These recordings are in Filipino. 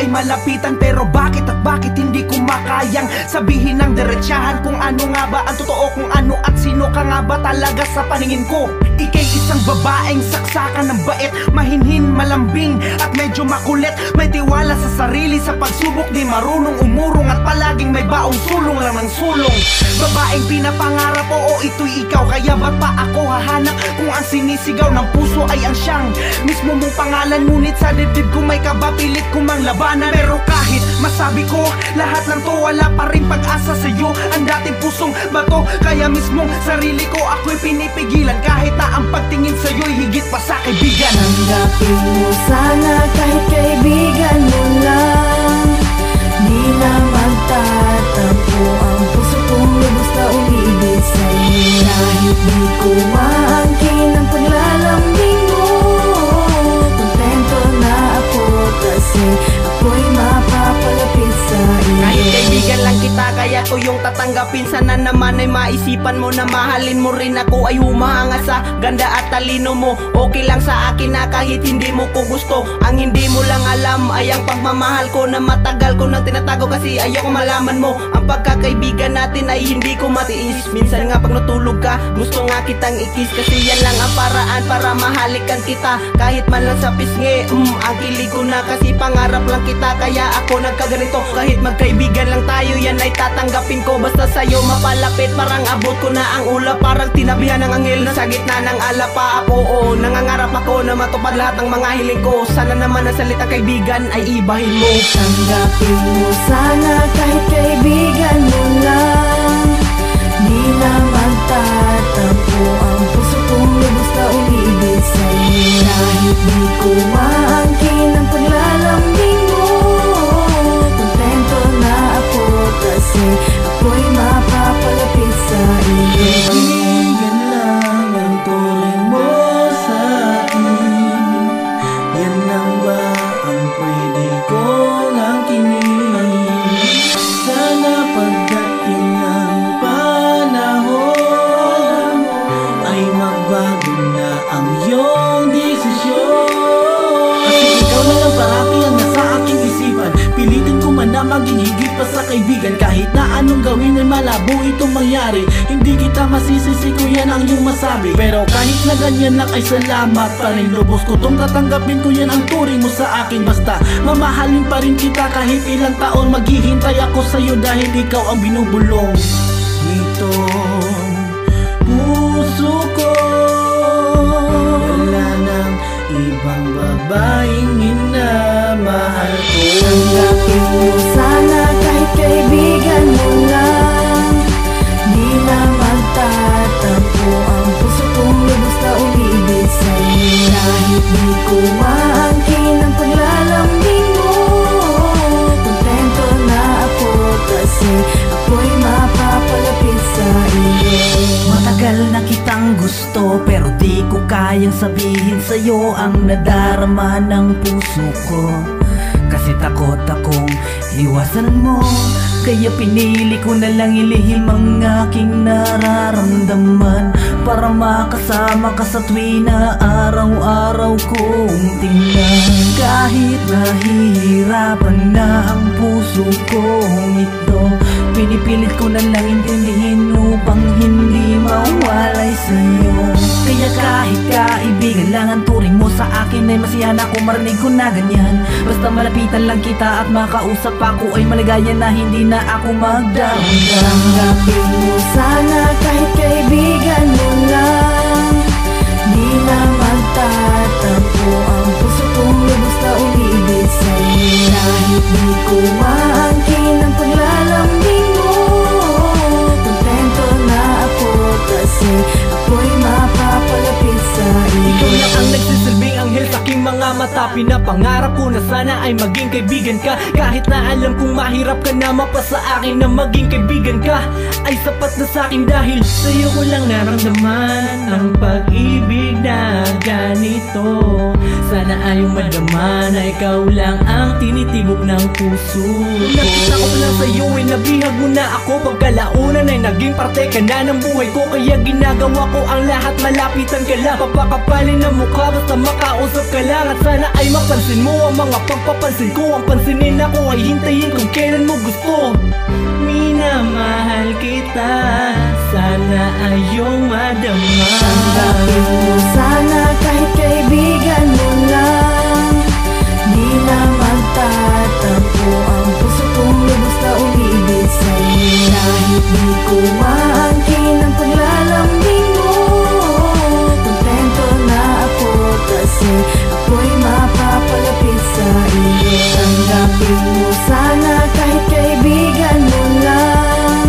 ay malapitan Pero bakit at bakit hindi ko makayang Sabihin ng diretsahan kung ano nga ba ang totoo Kung ano at sino ka nga ba talaga sa paningin ko? Ika'y isang babaeng saksakan ng bait Mahinhin, malambing at medyo makulit. May tiwala sa sarili sa pagsubok Di marunong umurong at palaging may baong sulong lang ng sulong. Babaeng pinapangarap, oo ito'y ikaw Kaya ba't pa ako hahanap? Kung ang sinisigaw ng puso ay ang siyang Mismo mong pangalan ngunit sa dibdib ko may kaba Pilit ko mang labanan. Pero kahit masabi ko lahat ng to Wala pa rin pag-asa sa'yo. Ang dating pusong bato Kaya mismong sarili ko ako'y pinipigilan. Kahit na ang pagtingin sa'yo'y higit pa sa kaibigan. Tanggapin mo sana kahit kaibigan mo lang. Di na magtatampo ang puso kong lubos na umiibig sa'yo. Kahit di ko maangkin kaya ko yung tatanggapin. Sana naman ay maisipan mo na mahalin mo rin ako. Ay humahanga sa ganda at talino mo. Okay lang sa akin na kahit hindi mo ko gusto. Ang hindi mo lang alam ay ang pagmamahal ko Na matagal ko nang tinatago kasi ayoko malaman mo. Ang pagkakaibigan natin ay hindi ko matiis. Minsan nga pag natulog ka gusto nga kitang ikis. Kasi yan lang ang paraan para mahalikan kita. Kahit man lang sa pisngi mm, Ang kilig ko na. Kasi pangarap lang kita Kaya ako nagkaganito. Kahit magkaibigan lang tayo yan ay tatanggapin ko. Basta sa'yo mapalapit. Parang abot ko na ang ulap. Parang tinabihan ng anghel na sa gitna ng alapa Oo, nangangarap ako na matupad lahat ng mga hiling ko. Sana naman ang salita kaibigan ay ibahin mo. Tanggapin mo sana kahit kaibigan mo lang. Di na magtatampo ang puso kong lubos na umiibig sa'yo. Kahit di ko maangkin pa sa kaibigan Kahit na anong gawin ay malabo itong mangyari. Hindi kita masisisi ko yan ang iyong masabi. Pero kahit na ganyan lang ay salamat pa rin. Lubos ko tong tatanggapin ko yan ang turing mo sa akin. Basta mamahalin pa rin kita kahit ilang taon. Maghihintay ako sa'yo dahil ikaw ang binubulong Nitong puso ko ibang babaeng minamahal ko. Tanggapin mo sana kahit kaibigan mo lang Di na magtatampo Matagal na kitang gusto pero di ko kayang sabihin sa'yo ang nadarama ng puso ko. Kasi takot akong iwasan mo Kaya pinili ko na lang ilihim ang aking nararamdaman. Para makasama ka sa tuwi na araw-araw kong tingnan. Kahit nahihirapan na ang puso kong ito Pinipilit ko na lang intindihin upang mawalay sa'yo. Kaya kahit kaibigan lang ang turing mo sa akin Ay masiyahan ako marinig ko na ganyan. Basta malapitan lang kita at makausap ako Ay maligaya na hindi na ako magdaramdam Tanggapin mo sana kahit kaibigan mo lang mata Pinapangarap ko na sana ay maging kaibigan ka. Kahit na alam kong mahirap ka na mapasa akin na maging kaibigan ka. Ay sapat na sa akin dahil sa'yo ko lang naramdaman Ang pag-ibig na ganito. Sana ayong madama na ikaw lang ang tinitibok ng puso ko. Nakita ko lang sa'yo ay nabihag mo na ako. Pagkalaunan ay naging parte ka na ng buhay ko. Kaya ginagawa ko ang lahat malapitan ka lang. Papakapalin ang mukha basta makausap ka lang. At sana ay mapansin mo ang mga pagpapansin ko. Ang pansinin ako ay hintayin kung kailan mo gusto. Minamahal kita. Sana ay iyong madama sana kahit kaibigan mo lang. Di na magtatampo ang puso kong lubos na umiibig sa'yo. Kahit ko maangkin Tanggapin mo sana kaibigan mo lang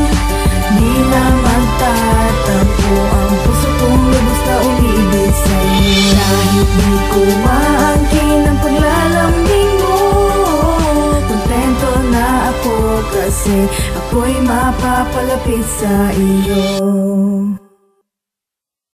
Di na magtatampo ang puso kong lubos na umiibig sa'yo. Ko maangkin ang paglalambing mo Kontento na ako kasi ako'y mapapalapit sa iyo